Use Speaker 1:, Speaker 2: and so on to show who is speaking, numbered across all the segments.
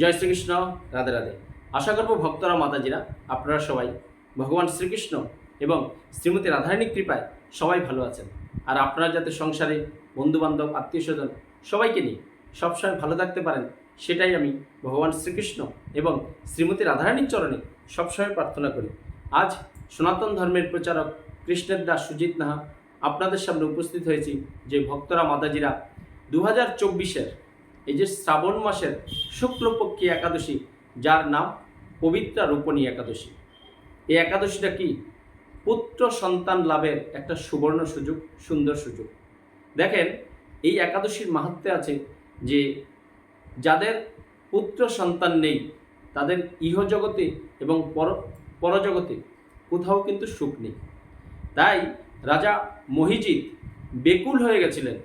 Speaker 1: জয় শ্রীকৃষ্ণ, রাধে রাধে। আশা করব ভক্তরা, মাতাজিরা, আপনারা সবাই ভগবান শ্রীকৃষ্ণ এবং শ্রীমতী রাধারানীর কৃপায় সবাই ভালো আছেন। আর আপনারা যাতে সংসারে বন্ধুবান্ধব আত্মীয় স্বজন সবাইকে নিয়ে সবসময় ভালো থাকতে পারেন, সেটাই আমি ভগবান শ্রীকৃষ্ণ এবং শ্রীমতী রাধারানীর চরণে সবসময় প্রার্থনা করি। আজ সনাতন ধর্মের প্রচারক কৃষ্ণের দাস সুজিত নাহা আপনাদের সামনে উপস্থিত হয়েছি যে ভক্তরা, মাতাজিরা দু হাজার চব্বিশের এই যে শ্রাবণ মাসের শুক্লপক্ষী একাদশী, যার নাম পবিত্রা রূপণী একাদশী। এই একাদশীটা কি? পুত্র সন্তান লাভের একটা সুবর্ণ সুযোগ, সুন্দর সুযোগ। দেখেন, এই একাদশীর মাহাত্মে আছে যে, যাদের পুত্র সন্তান নেই, তাদের ইহজগতে এবং পর, পরজগতে কোথাও কিন্তু সুখ নেই। তাই রাজা মহিজিৎ বেকুল হয়ে গেছিলেন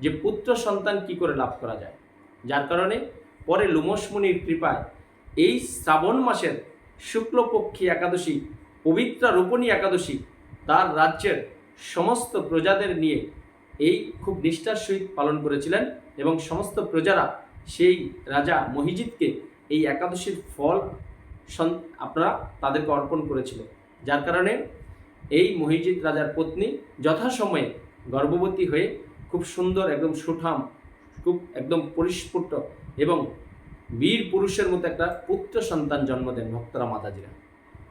Speaker 1: যে, পুত্র সন্তান কি করে লাভ করা যায়? যার কারণে পরে লোমস মুনির কৃপায় এই শ্রাবণ মাসের শুক্লপক্ষী একাদশী, পবিত্রা রূপণী একাদশী তার রাজ্যের সমস্ত প্রজাদের নিয়ে এই খুব নিষ্ঠার সহিত পালন করেছিলেন এবং সমস্ত প্রজারা সেই রাজা মহিজিৎকে এই একাদশীর ফল আপনারা তাদেরকে অর্পণ করেছিল যার কারণে এই মহিজিৎ রাজার পত্নী যথাসময়ে গর্ভবতী হয়ে খুব সুন্দর, একদম সুঠাম খুব একদম পরিস্ফুট এবং বীর পুরুষের মতো একটা পুত্র সন্তান জন্ম দেন ভক্তরা মাতাজিরা।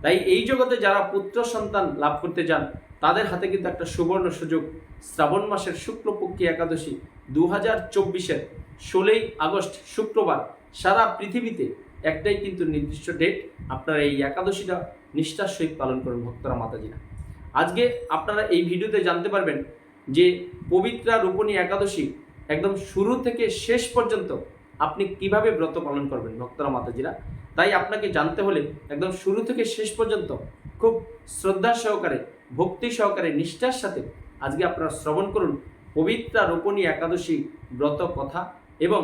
Speaker 1: তাই এই জগতে যারা পুত্র সন্তান লাভ করতে যান, তাদের হাতে কিন্তু একটা সুবর্ণ সুযোগ। শ্রাবণ মাসের শুক্লপক্ষী একাদশী দু হাজার চব্বিশের ষোলোই আগস্ট শুক্রবার সারা পৃথিবীতে একটাই কিন্তু নির্দিষ্ট ডেট আপনারা এই একাদশীটা নিষ্ঠার সহিত পালন করুন ভক্তরা মাতাজিরা। আজকে আপনারা এই ভিডিওতে জানতে পারবেন যে পবিত্রা রূপণী একাদশী একদম শুরু থেকে শেষ পর্যন্ত আপনি কীভাবে ব্রত পালন করবেন, ভক্তরা, মাতাজিরা? তাই আপনাকে জানতে হলে একদম শুরু থেকে শেষ পর্যন্ত খুব শ্রদ্ধা সহকারে, ভক্তি সহকারে, নিষ্ঠার সাথে আজকে আপনারা শ্রবণ করুন পবিত্রা রোপণী একাদশী ব্রত কথা এবং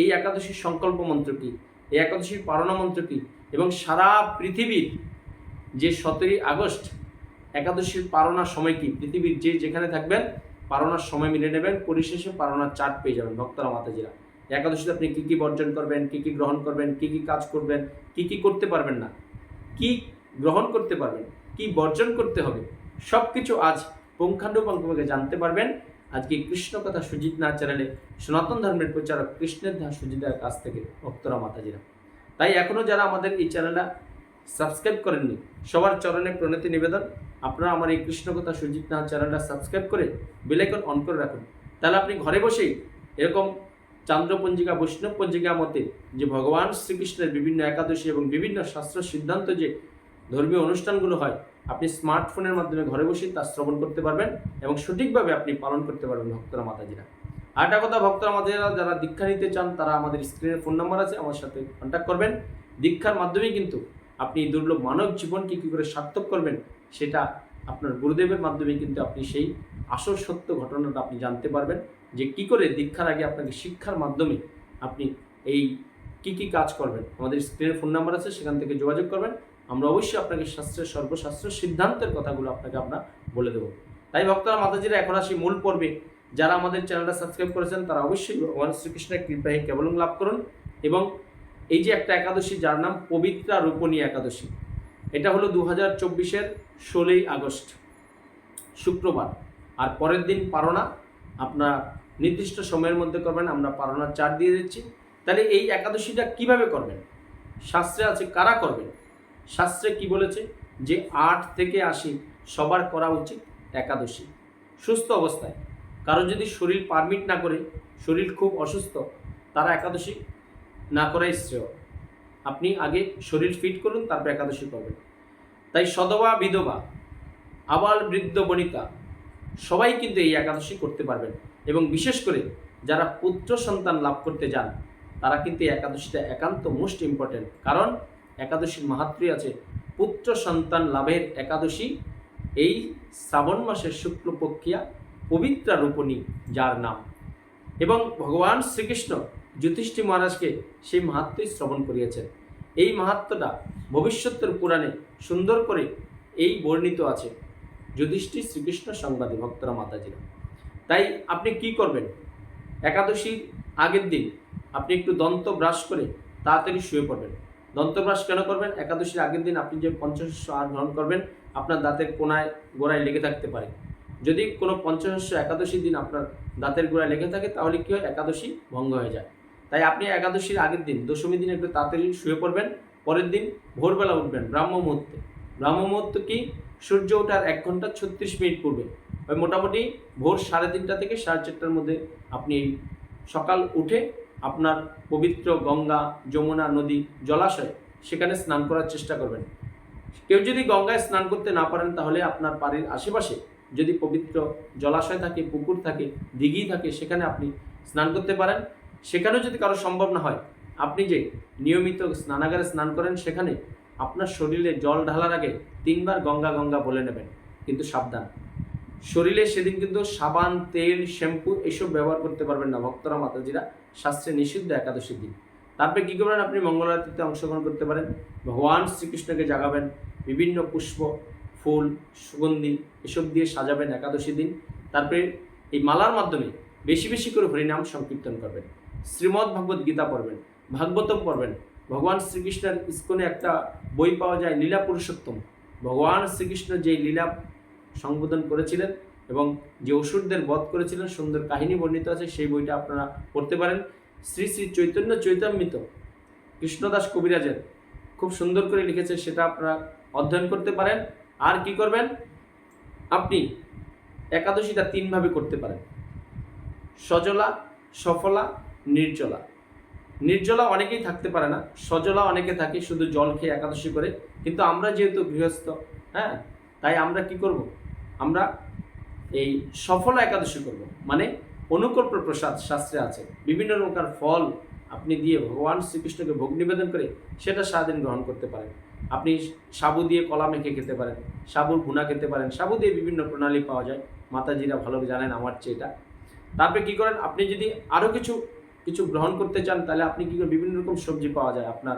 Speaker 1: এই একাদশীর সংকল্প মন্ত্র কী, এই একাদশীর পারণা মন্ত্র কী এবং সারা পৃথিবীর যে সতেরোই আগস্ট একাদশীর পারণার সময় কি, পৃথিবীর যে যেখানে থাকবেন পারণার সময় মিলে নেবেন, পরিশেষে পারণার চার্ট পেয়ে যাবেন, ভক্তরা, মাতাজিরা। একাদশীতে আপনি কী কী বর্জন করবেন, কী কী গ্রহণ করবেন, কী কী কাজ করবেন, কী কী করতে পারবেন না, কি গ্রহণ করতে পারবেন, কি বর্জন করতে হবে সব কিছু আজ পুঙ্খানুপুঙ্খভাবে জানতে পারবেন। আজকে কৃষ্ণ কথা সুজিত না চ্যানেলে সনাতন ধর্মের প্রচারক কৃষ্ণের ধাম সুজিতার কাছ থেকে ভক্তরা, মাতাজিরা। তাই এখনও যারা আমাদের এই চ্যানেলটা সাবস্ক্রাইব করেননি, সবার চরণে প্রণতি নিবেদন। আপনারা আমার এই কৃষ্ণকথা সুজিত নাথ চ্যানেলটা সাবস্ক্রাইব করে বেলাইকন অন করে রাখুন। তাহলে আপনি ঘরে বসেই এরকম চান্দ্রপঞ্জিকা বৈষ্ণব পঞ্জিকা মতে যে ভগবান শ্রীকৃষ্ণের বিভিন্ন একাদশী এবং বিভিন্ন শাস্ত্র সিদ্ধান্ত যে ধর্মীয় অনুষ্ঠানগুলো হয়, আপনি স্মার্টফোনের মাধ্যমে ঘরে বসেই তা শ্রবণ করতে পারবেন এবং সঠিকভাবে আপনি পালন করতে পারবেন ভক্তরা মাতাজিরা। আরেকটা কথা, ভক্তরা মাতাজিরা যারা দীক্ষা নিতে চান, তারা আমাদের স্ক্রিনের ফোন নাম্বার আছে, আমার সাথে কন্ট্যাক্ট করবেন। দীক্ষার মাধ্যমেই কিন্তু আপনি দুর্লভ মানব জীবনকে কী করে সার্থক করবেন সেটা আপনার গুরুদেবের মাধ্যমে কিন্তু আপনি সেই আসল সত্য ঘটনাটা আপনি জানতে পারবেন যে কি করে দীক্ষার আগে আপনাকে শিক্ষার মাধ্যমে আপনি এই কি কি কাজ করবেন। আমাদের স্ক্রিনের ফোন নাম্বার আছে, সেখান থেকে যোগাযোগ করবেন। আমরা অবশ্যই আপনাকে শাস্ত্রের সর্বশাস্ত্র সিদ্ধান্তের কথাগুলো আপনাকে আমরা বলে দেবো। তাই ভক্তরা, মাতাজিরা, এখন আসি মূল পর্বে। যারা আমাদের চ্যানেলটা সাবস্ক্রাইব করেছেন, তারা অবশ্যই ভগবান শ্রীকৃষ্ণের কৃপায় কেবল লাভ করুন। এবং এই যে একটা একাদশী, যার নাম পবিত্রা রূপণী একাদশী এটা হলো দু হাজার চব্বিশের ষোলোই আগস্ট, শুক্রবার। আর পরের দিন পারোনা আপনার নির্দিষ্ট সময়ের মধ্যে করবেন, আমরা পারণার চার দিয়ে দিচ্ছি। তাহলে এই একাদশীটা কীভাবে করবেন? শাস্ত্রে আছে, কারা করবেন? শাস্ত্রে কি বলেছে যে আট থেকে আশি সবার করা উচিত একাদশী। সুস্থ অবস্থায়। কারও যদি শরীর পারমিট না করে, শরীর খুব অসুস্থ, তারা একাদশী না করাই শ্রেয়। আপনি আগে শরীর ফিট করুন, তারপর একাদশী করবেন তাই সদবা, বিধবা, আবাল, বৃদ্ধ বণিকা সবাই কিন্তু এই একাদশী করতে পারবেন। এবং বিশেষ করে যারা পুত্র সন্তান লাভ করতে যান, তারা কিন্তু এই একাদশীটা একান্ত মোস্ট ইম্পর্টেন্ট কারণ একাদশীর মাহাত্রী আছে, পুত্র সন্তান লাভের একাদশী, এই শ্রাবণ মাসের শুক্লপক্ষিয়া পবিত্রা রূপণী যার নাম। এবং ভগবান শ্রীকৃষ্ণ যুধিষ্ঠি মহারাজকে সেই মাহাত্মই শ্রবণ করিয়েছেন। এই মাহাত্মটা ভবিষ্যতের পুরাণে সুন্দর করে এই বর্ণিত আছে যুধিষ্ঠির শ্রীকৃষ্ণ সংবাদে, ভক্তরা, মাতাজিরা। তাই আপনি কি করবেন? একাদশীর আগের দিন আপনি একটু দন্ত ব্রাশ করে তাড়াতাড়ি শুয়ে পড়বেন। দন্তব্রাশ কেন করবেন? একাদশীর আগের দিন আপনি যে পঞ্চশস্য আহার গ্রহণ করবেন, আপনার দাঁতের কোনায়, গোড়ায় লেগে থাকতে পারে। যদি কোনো পঞ্চশস্য একাদশীর দিন আপনার দাঁতের গোড়ায় লেগে থাকে, তাহলে কী হয়? একাদশী ভঙ্গ হয়ে যায়। তাই আপনি একাদশীর আগের দিন, দশমী দিন একটু তাড়াতাড়ি শুয়ে পড়বেন। পরের দিন ভোরবেলা উঠবেন, ব্রাহ্ম মুহূর্তে। ব্রাহ্ম মুহূর্ত কি? সূর্য ওঠার এক ঘণ্টা ছত্রিশ মিনিট পূর্বে। ওই মোটামুটি ভোর সাড়ে তিনটা থেকে সাড়ে চারটার মধ্যে আপনি সকাল উঠে আপনার পবিত্র গঙ্গা, যমুনা নদী জলাশয় সেখানে স্নান করার চেষ্টা করবেন। কেউ যদি গঙ্গায় স্নান করতে না পারেন তাহলে আপনার বাড়ির আশেপাশে যদি পবিত্র জলাশয় থাকে, পুকুর থাকে, দিঘি থাকে, সেখানে আপনি স্নান করতে পারেন। সেখানেও যদি কারও সম্ভব না হয়, আপনি যে নিয়মিত স্নানাগারে স্নান করেন, সেখানে আপনার শরীরে জল ঢালার আগে তিনবার গঙ্গা গঙ্গা বলে নেবেন, কিন্তু সাবধান। শরীরে সেদিন কিন্তু সাবান, তেল, শ্যাম্পু এসব ব্যবহার করতে পারবেন না ভক্তরা, মাতাজিরা। শাস্ত্রে নিষিদ্ধ একাদশীর দিন। তারপরে কী করবেন আপনি? মঙ্গলারতিতে অংশগ্রহণ করতে পারেন। ভগবান শ্রীকৃষ্ণকে জাগাবেন, বিভিন্ন পুষ্প, ফুল, সুগন্ধি এসব দিয়ে সাজাবেন একাদশী দিন। তারপরে এই মালার মাধ্যমে বেশি বেশি করে হরিনাম সংকীর্তন করবেন। শ্রীমদ্ ভাগবত গীতা পড়বেন, ভাগবতম পড়বেন। ভগবান শ্রীকৃষ্ণের ইস্কনে একটা বই পাওয়া যায়, লীলা পুরুষোত্তম। ভগবান শ্রীকৃষ্ণ যে লীলা সংবোধন করেছিলেন এবং যে অসুরদের বধ করেছিলেন, সুন্দর কাহিনী বর্ণিত আছে, সেই বইটা আপনারা পড়তে পারেন। শ্রী শ্রী চৈতন্য চৈতামৃত, কৃষ্ণদাস কবিরাজের, খুব সুন্দর করে লিখেছে, সেটা আপনারা অধ্যয়ন করতে পারেন। আর কি করবেন? আপনি একাদশীটা তিনভাবে করতে পারেন। সজলা, সফলা নির্জলা। নির্জলা অনেকেই থাকতে পারে না, সজলা অনেকে থাকে শুধু জল খেয়ে একাদশী করে, কিন্তু আমরা যেহেতু গৃহস্থ হ্যাঁ তাই আমরা কি করব? আমরা এই সফলা একাদশী করব। মানে অনুকল্প প্রসাদ শাস্ত্রে আছে, বিভিন্ন প্রকার ফল আপনি দিয়ে ভগবান শ্রীকৃষ্ণকে ভোগ নিবেদন করে সেটা সারাদিন গ্রহণ করতে পারেন। আপনি সাবু দিয়ে কলা মেখে খেতে পারেন, সাবুর ভুনা খেতে পারেন, সাবু দিয়ে বিভিন্ন প্রণালী পাওয়া যায়। মাতাজিরা ভালো জানেন আমার চেয়ে এটা। তারপরে কী করেন? আপনি যদি আরও কিছু কিছু গ্রহণ করতে চান, তাহলে আপনি কী করেন বিভিন্ন রকম সবজি পাওয়া যায়? আপনার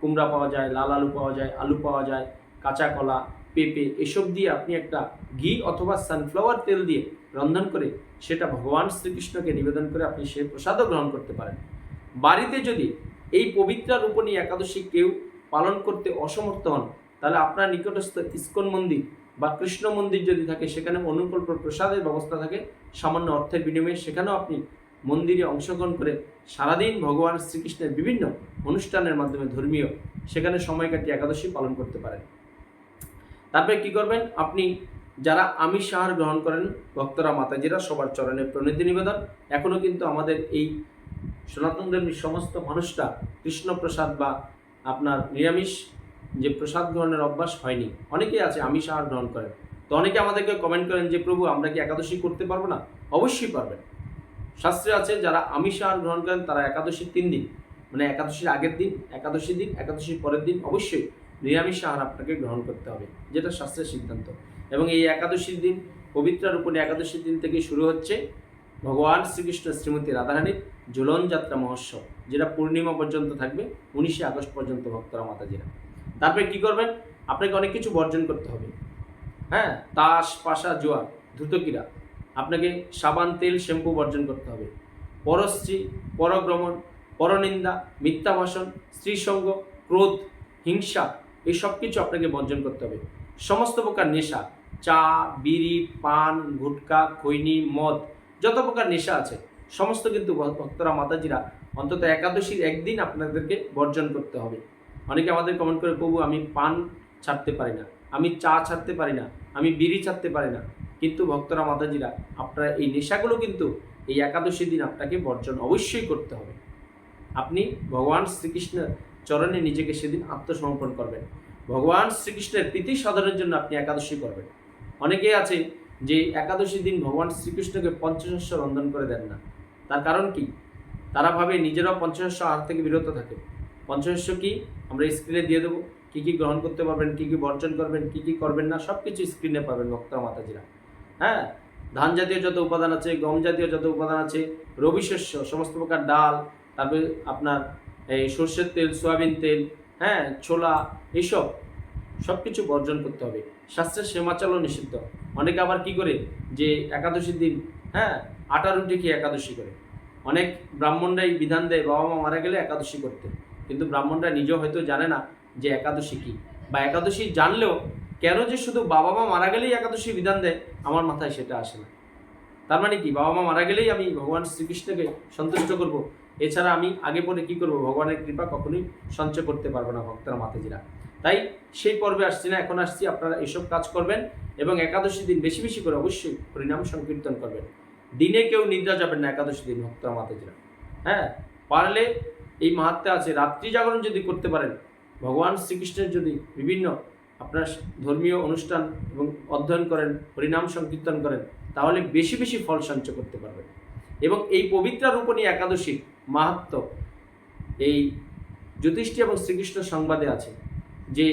Speaker 1: কুমড়া পাওয়া যায়, লাল আলু পাওয়া যায়, আলু পাওয়া যায়, কাঁচা কলা, পেঁপে, এসব দিয়ে আপনি একটা ঘি অথবা সানফ্লাওয়ার তেল দিয়ে রন্ধন করে সেটা ভগবান শ্রীকৃষ্ণকে নিবেদন করে আপনি সে প্রসাদও গ্রহণ করতে পারেন। বাড়িতে যদি এই পবিত্র রূপণী একাদশী কেউ পালন করতে অসমর্থ হন, তাহলে আপনার নিকটস্থ ইস্কন মন্দির বা কৃষ্ণ মন্দির যদি থাকে, সেখানে অনুকল্প প্রসাদের ব্যবস্থা থাকে, সামান্য অর্থের বিনিময়ে সেখানেও আপনি মন্দিরে অংশগ্রহণ করে সারাদিন ভগবান শ্রীকৃষ্ণের বিভিন্ন অনুষ্ঠানের মাধ্যমে ধর্মীয়, সেখানে সময় কাটিয়ে একাদশী পালন করতে পারেন। তারপরে কি করবেন? আপনি যারা আমিষ আহার গ্রহণ করেন, ভক্তরা মাতাজিরা সবার চরণে প্রণীতি নিবেদন। এখনও কিন্তু আমাদের এই সনাতন ধর্মীর সমস্ত মানুষরা কৃষ্ণপ্রসাদ বা আপনার নিরামিষ যে প্রসাদ গ্রহণের অভ্যাস হয়নি, অনেকেই আছে আমিষ আহার গ্রহণ করেন। তো অনেকে আমাদেরকে কমেন্ট করেন যে, প্রভু, আমরা কি একাদশী করতে পারব না? অবশ্যই পারবেন। শাস্ত্রে আছে, যারা আমিষ আহার গ্রহণ করেন, তারা একাদশীর তিন দিন মানে একাদশীর আগের দিন একাদশী দিন, একাদশীর পরের দিন অবশ্যই নিরামিষ আহার আপনাকে গ্রহণ করতে হবে, যেটা শাস্ত্রের সিদ্ধান্ত। এবং এই একাদশীর দিন, পবিত্র রূপণী একাদশীর দিন থেকে শুরু হচ্ছে ভগবান শ্রীকৃষ্ণ শ্রীমতী রাধারানীর ঝুলন যাত্রা মহোৎসব, যেটা পূর্ণিমা পর্যন্ত থাকবে, উনিশে আগস্ট পর্যন্ত ভক্তরা, মাতাজিরা। তারপরে কি করবেন? আপনাকে অনেক কিছু বর্জন করতে হবে। হ্যাঁ? তাস, পাশা জোয়া ধুতকিরা আপনাকে সাবান, তেল, শ্যাম্পু বর্জন করতে হবে। পরশ্রী পরগ্রমণ পরনিন্দা মিথ্যা ভাষণ স্ত্রীসঙ্গ, ক্রোধ, হিংসা, এই সব কিছু আপনাকে বর্জন করতে হবে। সমস্ত প্রকার নেশা, চা, বিড়ি, পান, গুটকা, খৈনি, মদ, যত প্রকার নেশা আছে, সমস্ত কিন্তু ভক্তরা, মাতাজিরা অন্তত একাদশীর একদিন আপনাদেরকে বর্জন করতে হবে। অনেকে আমাদের কমেন্ট করে, প্রভু, আমি পান ছাড়তে পারি না, আমি চা ছাড়তে পারি না, আমি বিড়ি ছাড়তে পারি না। কিন্তু ভক্তরা মাতাজিরা, আপনার এই নেশাগুলো কিন্তু এই একাদশী দিন আপনাকে বর্জন অবশ্যই করতে হবে। আপনি ভগবান শ্রীকৃষ্ণের চরণে নিজেকে সেদিন আত্মসমর্পণ করবেন। ভগবান শ্রীকৃষ্ণের প্রীতি সাধনের জন্য আপনি একাদশী করবেন। অনেকেই আছে যে একাদশী দিন ভগবান শ্রীকৃষ্ণকে পঞ্চশস্য রন্ধন করে দেন না। তার কারণ কি? তারা ভাবে নিজেরাও পঞ্চশস্য আহার থেকে বিরত থাকে। পঞ্চশস্য কি? আমরা স্ক্রিনে দিয়ে দেবো। কী কী গ্রহণ করতে পারবেন, কী কী বর্জন করবেন, কী কী করবেন না সব কিছু স্ক্রিনে পাবেন ভক্তরা, মাতাজিরা। হ্যাঁ? ধান জাতীয় যত উপাদান আছে গম জাতীয় যত উপাদান আছে, রবি শস্য, সমস্ত প্রকার ডাল, তারপরে আপনার এই সর্ষের তেল, সয়াবিন তেল হ্যাঁ ছোলা, এইসব সব কিছু বর্জন করতে হবে। স্বাস্থ্যের সেমাচালও নিষিদ্ধ। অনেকে আবার কি করে? যে একাদশীর দিন হ্যাঁ আটা রুটি খেয়ে একাদশী করে। অনেক ব্রাহ্মণরাই বিধান দেয়, বাবা মা মারা গেলে একাদশী করতে। কিন্তু ব্রাহ্মণরা নিজেও হয়তো জানে না যে একাদশী কী। বা একাদশী জানলেও কেন যে শুধু বাবা মা মারা গেলেই একাদশী বিধান দেয়? আমার মাথায় সেটা আসে না। তার মানে কি? বাবা মা মারা গেলেই আমি ভগবান শ্রীকৃষ্ণকে সন্তুষ্ট করব। এছাড়া আমি আগে পরে কি করব? ভগবানের কৃপা কখনোই সঞ্চয় করতে পারব না ভক্তরা, মাতাজিরা। তাই সেই পর্বে আসছি না, এখন আসছি আপনারা এসব কাজ করবেন এবং একাদশী দিন বেশি বেশি করে অবশ্যই হরিনাম সংকীর্তন করবেন। দিনে কেউ নিদ্রা যাবেন না একাদশী দিন, ভক্তরা, মাতাজিরা। হ্যাঁ? পারলে এই মাহাত্মে আছে, রাত্রি জাগরণ যদি করতে পারেন, ভগবান শ্রীকৃষ্ণের যদি বিভিন্ন আপনার ধর্মীয় অনুষ্ঠান এবং অধ্যয়ন করেন, হরিনাম সংকীর্তন করেন, তাহলে বেশি বেশি ফল সঞ্চয় করতে পারবেন। এবং এই পবিত্রা রূপণী একাদশীর মাহাত্ম এই জ্যোতিষ্ঠী এবং শ্রীকৃষ্ণ সংবাদে আছে যে,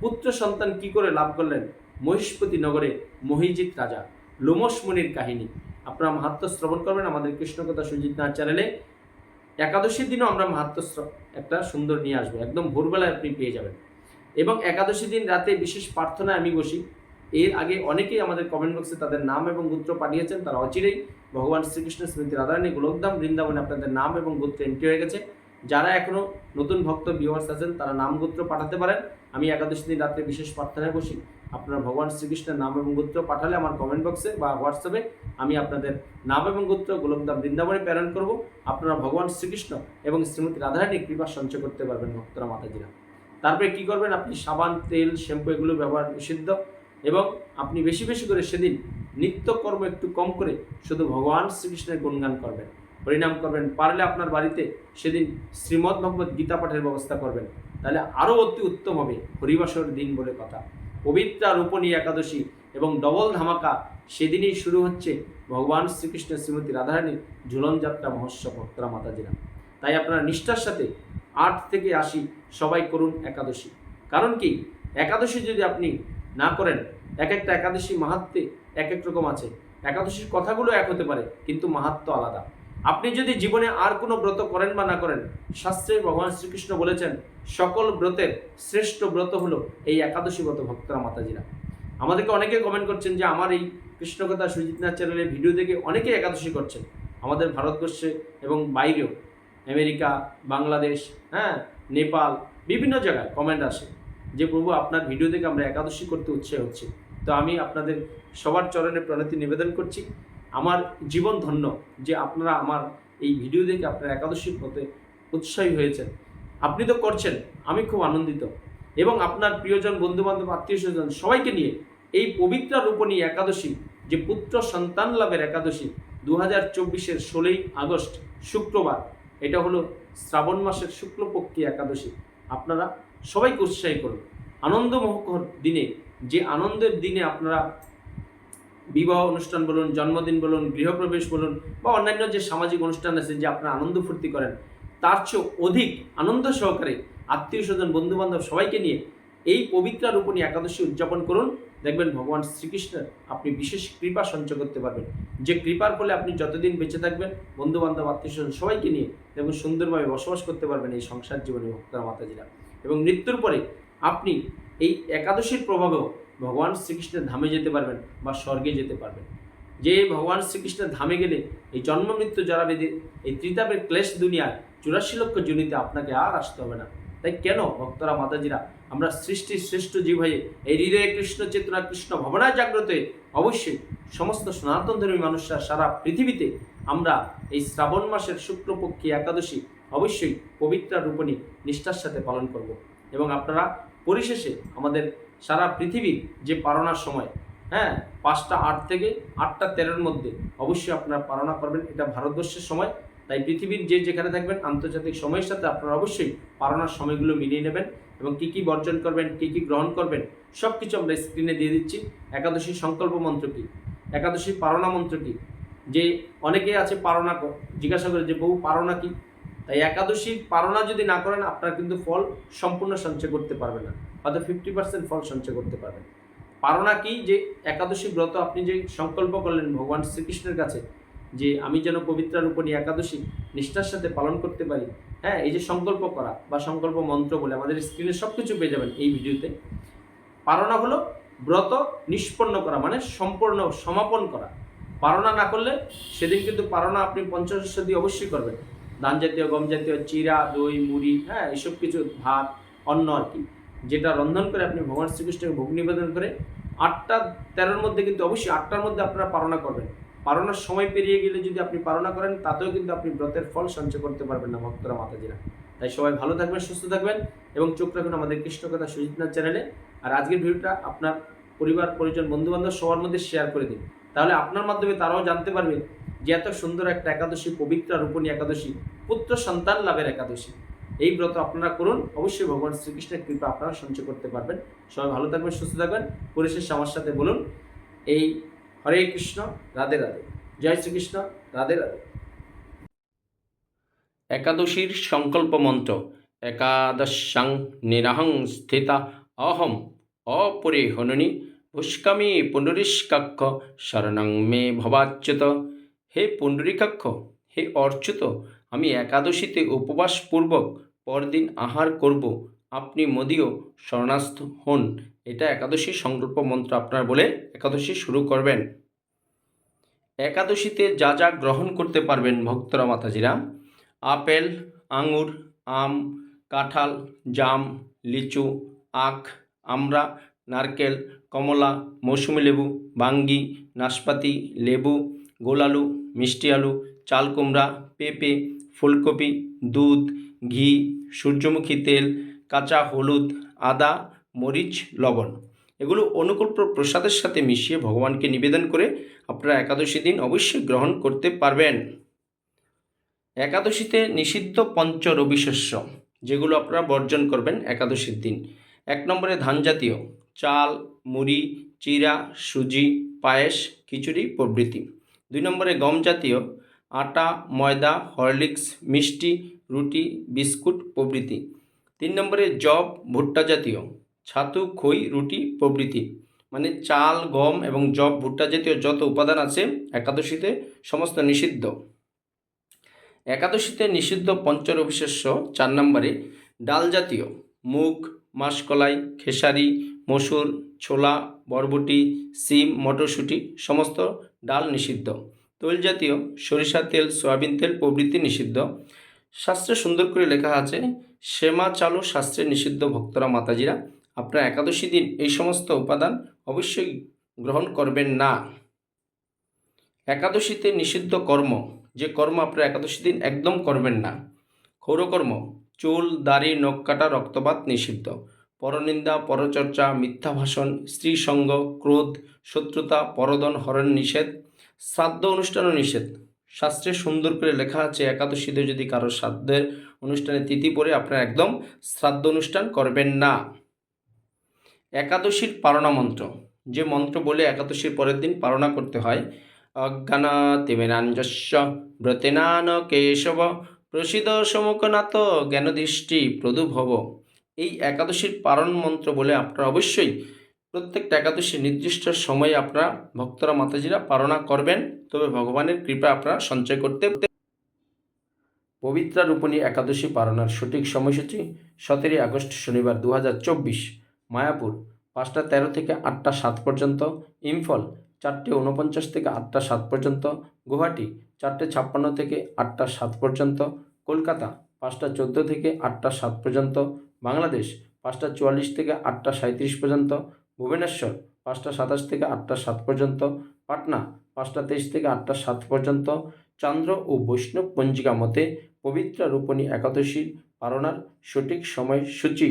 Speaker 1: পুত্র সন্তান কি করে লাভ করলেন? মহিষ্পতি নগরে মহিজিৎ রাজা লোমস মুনির কাহিনী। আপনারা মাহাত্ম শ্রবণ করবেন আমাদের কৃষ্ণকথা সুজিত নাথ চ্যানেলে। একাদশীর দিনও আমরা মাহাত্ম একটা সুন্দর নিয়ে আসব। একদম ভোরবেলায় আপনি পেয়ে যাবেন। এবং একাদশী দিন রাতে বিশেষ প্রার্থনায় আমি বসি। এর আগে অনেকেই আমাদের কমেন্ট বক্সে তাদের নাম এবং গোত্র পাঠিয়েছেন, তারা অচিরেই ভগবান শ্রীকৃষ্ণ স্মৃতি রাধারানী গোলকধাম বৃন্দাবনে আপনাদের নাম এবং গোত্র এন্ট্রি হয়ে গেছে। যারা এখনও নতুন ভক্ত ভিউয়ার্স আছেন, তারা নাম গোত্র পাঠাতে পারেন। আমি একাদশী দিন রাত্রে বিশেষ প্রার্থনায় বসি। আপনারা ভগবান শ্রীকৃষ্ণের নাম এবং গোত্র পাঠালে আমার কমেন্ট বক্সে বা হোয়াটসঅ্যাপে আমি আপনাদের নাম এবং গোত্র গোলকধাম বৃন্দাবনে প্রেরণ করব। আপনারা ভগবান শ্রীকৃষ্ণ এবং শ্রীমতী রাধারানীর কৃপা সঞ্চয় করতে পারবেন ভক্তরা মাতাজিরা। তারপরে কি করবেন? আপনি সাবান, তেল, শ্যাম্পু এগুলো ব্যবহার নিষিদ্ধ এবং আপনি বেশি বেশি করে সেদিন নিত্যকর্ম একটু কম করে শুধু ভগবান শ্রীকৃষ্ণের গুণগান করবেন। পরিণাম করবেন। পারলে আপনার বাড়িতে সেদিন শ্রীমদ্ ভগবত গীতা পাঠের ব্যবস্থা করবেন। তাহলে আরও অতি উত্তম হবে হরিবাসর দিন বলে কথা। পবিত্রা রূপণী একাদশী এবং ডবল ধামাকা সেদিনই শুরু হচ্ছে ভগবান শ্রীকৃষ্ণ শ্রীমতী রাধারানীর ঝুলন যাত্রা মহোৎসব ভক্তরা মাতাজিরা। তাই আপনারা নিষ্ঠার সাথে আট থেকে আশি সবাই করুন একাদশী। কারণ কি? একাদশী যদি আপনি না করেন, এক একটা একাদশী মাহাত্মে এক এক রকম আছে। একাদশীর কথাগুলো এক হতে পারে, কিন্তু মাহাত্ম আলাদা। আপনি যদি জীবনে আর কোনো ব্রত করেন বা না করেন, শাস্ত্রে ভগবান শ্রীকৃষ্ণ বলেছেন, সকল ব্রতের শ্রেষ্ঠ ব্রত হলো এই একাদশী ব্রত ভক্তরা মাতাজিরা। আমাদেরকে অনেকে কমেন্ট করছেন যে, আমার এই কৃষ্ণকথা সুজিতনাথ চ্যানেলে ভিডিও দেখে অনেকেই একাদশী করছেন। আমাদের ভারতবর্ষে এবং বাইরেও আমেরিকা, বাংলাদেশ হ্যাঁ নেপাল, বিভিন্ন জায়গায় কমেন্ট আসে। যে প্রভু, আপনার ভিডিও দেখে আমরা একাদশী করতে উৎসাহ হচ্ছে। তো আমি আপনাদের সবার চরণে প্রণতি নিবেদন করছি। আমার জীবন ধন্য যে আপনারা আমার এই ভিডিও দেখে আপনারা একাদশীর হতে উৎসাহী হয়েছেন। আপনি তো করছেন, আমি খুব আনন্দিত। এবং আপনার প্রিয়জন, বন্ধুবান্ধব আত্মীয় স্বজন সবাইকে নিয়ে এই পবিত্র রূপণী একাদশী, যে পুত্র সন্তান লাভের একাদশী দু হাজার চব্বিশের ষোলোই আগস্ট, শুক্রবার এটা হলো শ্রাবণ মাসের শুক্লপক্ষী একাদশী। আপনারা সবাইকে উৎসাহী করুন। আনন্দমুখর দিনে, যে আনন্দের দিনে আপনারা বিবাহ অনুষ্ঠান বলুন, জন্মদিন বলুন, গৃহপ্রবেশ বলুন, বা অন্যান্য যে সামাজিক অনুষ্ঠান আছে যে আপনারা আনন্দ ফুর্তি করেন, তার চেয়েও অধিক আনন্দ সহকারে আত্মীয় স্বজন বন্ধু বান্ধব সবাইকে নিয়ে এই পবিত্র রূপণী একাদশী উদযাপন করুন। দেখবেন ভগবান শ্রীকৃষ্ণের আপনি বিশেষ কৃপা সঞ্চয় করতে পারবেন। যে কৃপার ফলে আপনি যতদিন বেঁচে থাকবেন বন্ধু বান্ধব আত্মীয় স্বজন সবাইকে নিয়ে দেখবেন সুন্দরভাবে বসবাস করতে পারবেন এই সংসার জীবনে ভক্তরা, মাতাজিরা। এবং মৃত্যুর পরে আপনি এই একাদশীর প্রভাবেও ভগবান শ্রীকৃষ্ণের ধামে যেতে পারবেন বা স্বর্গে যেতে পারবেন। যে ভগবান শ্রীকৃষ্ণের ধামে গেলে এই জন্ম মৃত্যু যারা এই ত্রিতাপের ক্লেশ দুনিয়ায় চুরাশি লক্ষ জনিতে আপনাকে আর আসতে হবে না। তাই কেন ভক্তরা মাতাজিরা? আমরা সৃষ্টির শ্রেষ্ঠ জীব হয়ে এই হৃদয়ে কৃষ্ণ চেতনা, কৃষ্ণ ভাবনায় জাগ্রত অবশ্যই সমস্ত সনাতন ধর্মী মানুষরা সারা পৃথিবীতে আমরা এই শ্রাবণ মাসের শুক্লপক্ষী একাদশী অবশ্যই পবিত্র রূপণী নিষ্ঠার সাথে পালন করব। এবং আপনারা পরিশেষে আমাদের সারা পৃথিবীর যে পারণার সময় হ্যাঁ পাঁচটা আট থেকে আটটা তেরোর মধ্যে অবশ্যই আপনারা পালনা করবেন। এটা ভারতবর্ষের সময় তাই পৃথিবীর যে যেখানে থাকবেন, আন্তর্জাতিক সময়ের সাথে আপনারা অবশ্যই পালনার সময়গুলো মিলিয়ে নেবেন এবং কী কী বর্জন করবেন, কী কী গ্রহণ করবেন সব কিছু আমরা স্ক্রিনে দিয়ে দিচ্ছি। একাদশী সংকল্প মন্ত্র কী? একাদশী পালনা মন্ত্র কী? যে অনেকে আছে ক- জিজ্ঞাসা করে যে বহু পালনা কী? তাই একাদশী পালনা যদি না করেন, আপনার কিন্তু ফল সম্পূর্ণ সঞ্চয় করতে পারবেন না। হয়তো ফিফটি পার্সেন্ট ফল সঞ্চয় করতে পারবেন। পারনা কি? যে একাদশী ব্রত আপনি যে সংকল্প করলেন ভগবান শ্রীকৃষ্ণের কাছে যে আমি যেন পবিত্র রূপণী একাদশী নিষ্ঠার সাথে পালন করতে পারি। হ্যাঁ এই যে সংকল্প করা বা সংকল্প মন্ত্র বলে আমাদের স্ক্রিনে সব কিছু পেয়ে যাবেন এই ভিডিওতে। পারণা হলো ব্রত নিষ্পন্ন করা মানে সম্পূর্ণ সমাপন করা। পারণা না করলে সেদিন কিন্তু পারণা আপনি পঞ্চদশ দিয়ে অবশ্যই করবেন। ধান জাতীয়, গম জাতীয়, চিরা, দই, মুড়ি হ্যাঁ এসব কিছু, ভাত, অন্ন আর কি। যেটা রন্ধন করে আপনি ভগবান শ্রীকৃষ্ণকে ভোগ নিবেদন করে আটটা, তেরোর মধ্যে কিন্তু অবশ্যই আটটার মধ্যে আপনারা পারণা করবেন। পালনার সময় পেরিয়ে গেলে যদি আপনি পালনা করেন, তাতেও কিন্তু আপনি ব্রতের ফল সঞ্চয় করতে পারবেন না ভক্তরা, মাতাজিরা। তাই সবাই ভালো থাকবেন, সুস্থ থাকবেন এবং চোখ রাখুন আমাদের কৃষ্ণকথা সুজিতনাথ চ্যানেলে। আর আজকের ভিডিওটা আপনার পরিবার, পরিজন বন্ধু বান্ধব সবার মধ্যে শেয়ার করে দিন। তাহলে আপনার মাধ্যমে তারাও জানতে পারবে যে এত সুন্দর একটা একাদশী, পবিত্র রূপণী একাদশী, পুত্র সন্তান লাভের একাদশী। এই ব্রত আপনারা করুন, অবশ্যই ভগবান শ্রীকৃষ্ণের কৃপা আপনারা সঞ্চয় করতে পারবেন। সবাই ভালো থাকবেন, সুস্থ থাকবেন। পরিশেষে আমার সাথে বলুন, এই হরে কৃষ্ণ, রাধে রাধে। জয় শ্রীকৃষ্ণ, রাধে রাধে। একাদশীর সংকল্প মন্ত্র, একাদশাং নিরাহং স্থিতা, অহম অপরে হননি পুষ্কামী পুণ্ডরীষ্কাক্ষ, শরণং মে ভবাচ্যুত। হে পুণ্ডরীকাক্ষ, হে অর্চ্যুত, আমি একাদশীতে উপবাসপূর্বক পরদিন আহার করব। আপনি মোদিও শরণাস্থ হন। এটা একাদশীর সংকল্প মন্ত্র আপনার বলে একাদশী শুরু করবেন। একাদশীতে যা যা গ্রহণ করতে পারবেন ভক্তরা, মাতাজিরা, আপেল, আঙুর, আম, কাঁঠাল, জাম, লিচু, আখ, আমড়া, নারকেল, কমলা, মৌসুমি লেবু, বাঙ্গি, নাশপাতি, লেবু, গোলালু, মিষ্টি আলু, চাল কুমড়া, পেঁপে, ফুলকপি, দুধ, ঘি, সূর্যমুখী তেল, কাঁচা হলুদ, আদা মরিচ, লবণ। এগুলো অনুকূল প্রসাদের সাথে মিশিয়ে ভগবানকে নিবেদন করে আপনারা একাদশী দিন অবশ্যই গ্রহণ করতে পারবেন। একাদশীতে নিষিদ্ধ পঞ্চ রবিশস্য, যেগুলো আপনারা বর্জন করবেন একাদশীর দিন। এক নম্বরে ধান জাতীয় চাল, মুড়ি, চিরা, সুজি, পায়েস, খিচুড়ি, প্রভৃতি। দুই নম্বরে গম জাতীয় আটা, ময়দা, হরলিক্স, মিষ্টি, রুটি, বিস্কুট, প্রভৃতি। তিন নম্বরে জব ভুট্টা জাতীয় ছাতু, খই, রুটি, প্রভৃতি। মানে চাল, গম এবং জব ভুট্টা জাতীয় যত উপাদান আছে একাদশীতে সমস্ত নিষিদ্ধ। একাদশীতে নিষিদ্ধ পঞ্চরবিশেষ্য চার নম্বরে ডাল জাতীয়, মুগ, মাসকলাই, খেসারি, মসুর, ছোলা, বরবটি, সিম, মটরশুঁটি সমস্ত ডাল নিষিদ্ধ। তৈল জাতীয় সরিষা তেল, সয়াবিন তেল, প্রভৃতি নিষিদ্ধ। শাস্ত্রে সুন্দর করে লেখা আছে সেমা চালু শাস্ত্রে নিষিদ্ধ ভক্তরা মাতাজিরা আপনারা একাদশী দিন এই সমস্ত উপাদান অবশ্যই গ্রহণ করবেন না। একাদশীতে নিষিদ্ধ কর্ম, যে কর্ম আপনারা একাদশী দিন একদম করবেন না। ক্ষৌরকর্ম, চুল, দাড়ি, নখ কাটা, রক্তপাত নিষিদ্ধ। পরনিন্দা, পরচর্চা মিথ্যা ভাষণ স্ত্রী সঙ্গ ক্রোধ, শত্রুতা, পরদন, হরণ নিষেধ, শ্রাদ্ধ অনুষ্ঠানও নিষেধ। শাস্ত্রে সুন্দর করে লেখা আছে, একাদশীতে যদি কারও শ্রাদ্ধের অনুষ্ঠানে তিথি পড়ে আপনারা একদম শ্রাদ্ধ অনুষ্ঠান করবেন না। একাদশীর পারণা মন্ত্র। যে মন্ত্র বলে একাদশীর পরের দিন পারণা করতে হয়, অজ্ঞান তিমিরাঞ্জস্য ব্রতেনান কেশব প্রসিদ সমুখনাথ জ্ঞানদৃষ্টি প্রদুভব। এই একাদশীর পারণ মন্ত্র বলে আপনারা অবশ্যই প্রত্যেকটা একাদশীর নির্দিষ্ট সময়ে আপনারা ভক্তরা, মাতাজিরা পারণা করবেন। তবে ভগবানের কৃপা আপনারা সঞ্চয় করতে পবিত্রা রূপণী একাদশী পারণার সঠিক সময়সূচি সতেরোই আগস্ট শনিবার দু হাজার চব্বিশ। মায়াপুর, পাঁচটা তেরো থেকে আটটা সাত পর্যন্ত। ইম্ফল, চারটে উনপঞ্চাশ থেকে আটটা সাত পর্যন্ত। গুয়াহাটি, চারটে ছাপ্পান্ন থেকে আটটা সাত পর্যন্ত। কলকাতা, পাঁচটা চোদ্দ থেকে আটটা সাত পর্যন্ত। বাংলাদেশ, পাঁচটা চুয়াল্লিশ থেকে আটটা সাঁত্রিশ পর্যন্ত। ভুবনেশ্বর, পাঁচটা সাতাশ থেকে আটটা সাত পর্যন্ত। পাটনা, পাঁচটা তেইশ থেকে আটটা সাত পর্যন্ত। চন্দ্র ও বৈষ্ণব পঞ্জিকা মতে পবিত্র রূপণী একাদশীর পালনার সঠিক সময়সূচি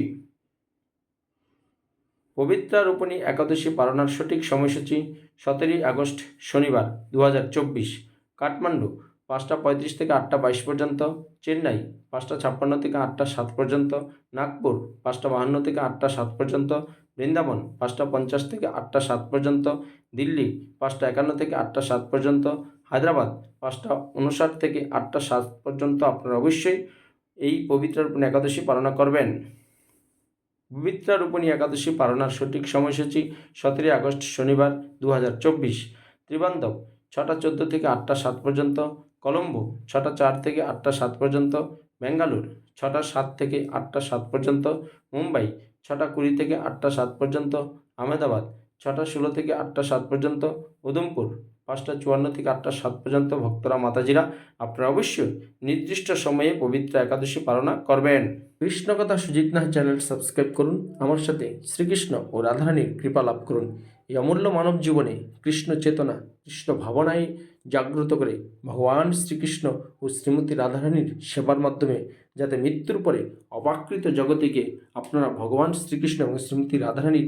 Speaker 1: পবিত্রা রূপণী একাদশী পালনার সঠিক সময়সূচি সতেরোই আগস্ট শনিবার দু হাজার চব্বিশ, কাঠমান্ডু পাঁচটা পঁয়ত্রিশ থেকে আটটা বাইশ পর্যন্ত, চেন্নাই পাঁচটা ছাপ্পান্ন থেকে আটটা সাত পর্যন্ত, নাগপুর পাঁচটা বাহান্ন থেকে আটটা সাত পর্যন্ত, বৃন্দাবন পাঁচটা পঞ্চাশ থেকে আটটা সাত পর্যন্ত, দিল্লি পাঁচটা একান্ন থেকে আটটা সাত পর্যন্ত, হায়দ্রাবাদ পাঁচটা উনষাট থেকে আটটা সাত পর্যন্ত আপনারা অবশ্যই এই পবিত্র একাদশী পালনা করবেন। পবিত্রা রূপণী একাদশী পালনার সঠিক সময়সূচি সতেরোই আগস্ট শনিবার দু হাজার চব্বিশ। ত্রিবান্ধব, ছটা চোদ্দ থেকে আটটা সাত পর্যন্ত। কলম্বো, ছটা চার থেকে আটটা সাত পর্যন্ত। ব্যাঙ্গালোর ছটা সাত থেকে আটটা সাত পর্যন্ত। মুম্বাই, ছটা কুড়ি থেকে আটটা সাত পর্যন্ত। আহমেদাবাদ, ছটা ষোলো থেকে আটটা সাত পর্যন্ত। উধমপুর পাঁচটা চুয়ান্ন থেকে আটটা সাত পর্যন্ত ভক্তরা মাতাজিরা, আপনারা অবশ্যই নির্দিষ্ট সময়ে পবিত্র একাদশী পালনা করবেন। কৃষ্ণ কথা সুজিত নাথ চ্যানেল সাবস্ক্রাইব করুন, আমার সাথে শ্রীকৃষ্ণ ও রাধারানীর কৃপা লাভ করুন। এই অমূল্য মানব জীবনে কৃষ্ণ চেতনা, কৃষ্ণ ভাবনায় জাগ্রত করে ভগবান শ্রীকৃষ্ণ ও শ্রীমতী রাধারানীর সেবার মাধ্যমে যাতে মৃত্যুর পরে অবাকৃত জগতে আপনারা ভগবান শ্রীকৃষ্ণ এবং শ্রীমতী রাধারানীর